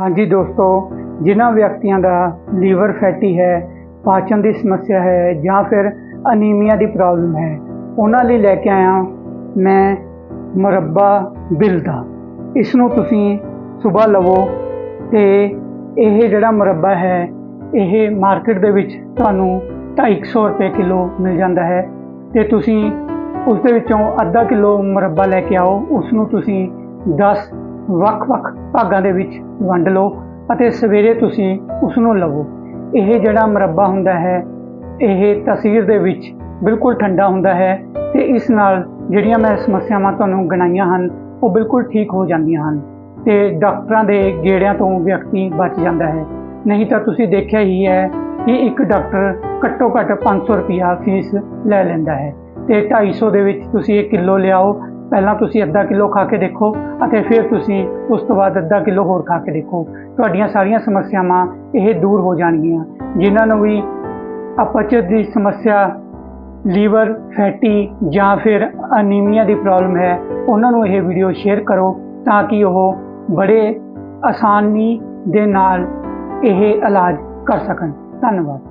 ਹਾਂਜੀ ਦੋਸਤੋ, ਜਿਨ੍ਹਾਂ ਵਿਅਕਤੀਆਂ ਦਾ ਲੀਵਰ ਫੈਟੀ ਹੈ, ਪਾਚਨ ਦੀ ਸਮੱਸਿਆ ਹੈ ਜਾਂ ਫਿਰ ਅਨੀਮੀਆ ਦੀ ਪ੍ਰੋਬਲਮ ਹੈ, ਉਹਨਾਂ ਲਈ ਲੈ ਕੇ ਆਇਆ ਮੈਂ ਮੁਰੱਬਾ ਬਿਲ ਦਾ। ਇਸ ਨੂੰ ਤੁਸੀਂ ਸਵੇਰ ਲਵੋ ਤੇ ਇਹ ਜਿਹੜਾ ਮੁਰੱਬਾ ਹੈ, ਇਹ ਮਾਰਕੀਟ ਦੇ ਵਿੱਚ ਤੁਹਾਨੂੰ 250 ਰੁਪਏ ਕਿਲੋ ਮਿਲ ਜਾਂਦਾ ਹੈ ਤੇ ਤੁਸੀਂ ਉਸ ਦੇ ਵਿੱਚੋਂ ਅੱਧਾ ਕਿਲੋ ਮੁਰੱਬਾ ਲੈ ਕੇ ਆਓ ਉਸ ਨੂੰ ਤੁਸੀਂ 10 ਵੱਖ-ਵੱਖ ਭਾਗਾਂ ਦੇ ਵਿੱਚ ਵੰਡ ਲਓ ਅਤੇ ਸਵੇਰੇ ਤੁਸੀਂ ਉਸ ਨੂੰ ਲਵੋ। ਇਹ ਜਿਹੜਾ ਮੁਰੱਬਾ ਹੁੰਦਾ ਹੈ, ਇਹ ਤਸੀਰ ਦੇ ਵਿੱਚ ਬਿਲਕੁਲ ਠੰਡਾ ਹੁੰਦਾ ਹੈ ਤੇ ਇਸ ਨਾਲ ਜਿਹੜੀਆਂ ਮੈਂ ਸਮੱਸਿਆਵਾਂ ਤੁਹਾਨੂੰ ਗਣਾਈਆਂ ਹਨ, ਉਹ ਬਿਲਕੁਲ ਠੀਕ ਹੋ ਜਾਂਦੀਆਂ ਹਨ ਤੇ ਡਾਕਟਰਾਂ ਦੇ ਗੇੜਿਆਂ ਤੋਂ ਵਿਅਕਤੀ ਬਚ ਜਾਂਦਾ ਹੈ। ਨਹੀਂ ਤਾਂ ਤੁਸੀਂ ਦੇਖਿਆ ਹੀ ਹੈ ਕਿ ਇੱਕ ਡਾਕਟਰ ਘੱਟੋ ਘੱਟ 500 ਰੁਪਿਆ ਫੀਸ ਲੈ ਲੈਂਦਾ ਹੈ ਤੇ 250 ਦੇ ਵਿੱਚ ਤੁਸੀਂ ਇਹ ਕਿਲੋ ਲਿਆਓ ਪਹਿਲਾਂ ਤੁਸੀਂ ਅੱਧਾ ਕਿਲੋ ਖਾ ਕੇ ਦੇਖੋ ਅਤੇ ਫਿਰ ਤੁਸੀਂ ਉਸ ਤੋਂ ਬਾਅਦ ਅੱਧਾ ਕਿਲੋ ਹੋਰ ਖਾ ਕੇ ਦੇਖੋ। ਤੁਹਾਡੀਆਂ ਸਾਰੀਆਂ ਸਮੱਸਿਆਵਾਂ ਇਹ ਦੂਰ ਹੋ ਜਾਣਗੀਆਂ। ਜਿਨ੍ਹਾਂ ਨੂੰ ਵੀ ਅਪਚਤ ਦੀ ਸਮੱਸਿਆ, ਲੀਵਰ, ਫੈਟੀ ਜਾਂ ਫਿਰ ਅਨੀਮੀਆ ਦੀ ਪ੍ਰੋਬਲਮ ਹੈ, ਉਹਨਾਂ ਨੂੰ ਇਹ ਵੀਡੀਓ ਸ਼ੇਅਰ ਕਰੋ ਤਾਂ ਕਿ ਉਹ ਬੜੇ ਆਸਾਨੀ ਦੇ ਨਾਲ ਇਹ ਇਲਾਜ ਕਰ ਸਕਣ। ਧੰਨਵਾਦ।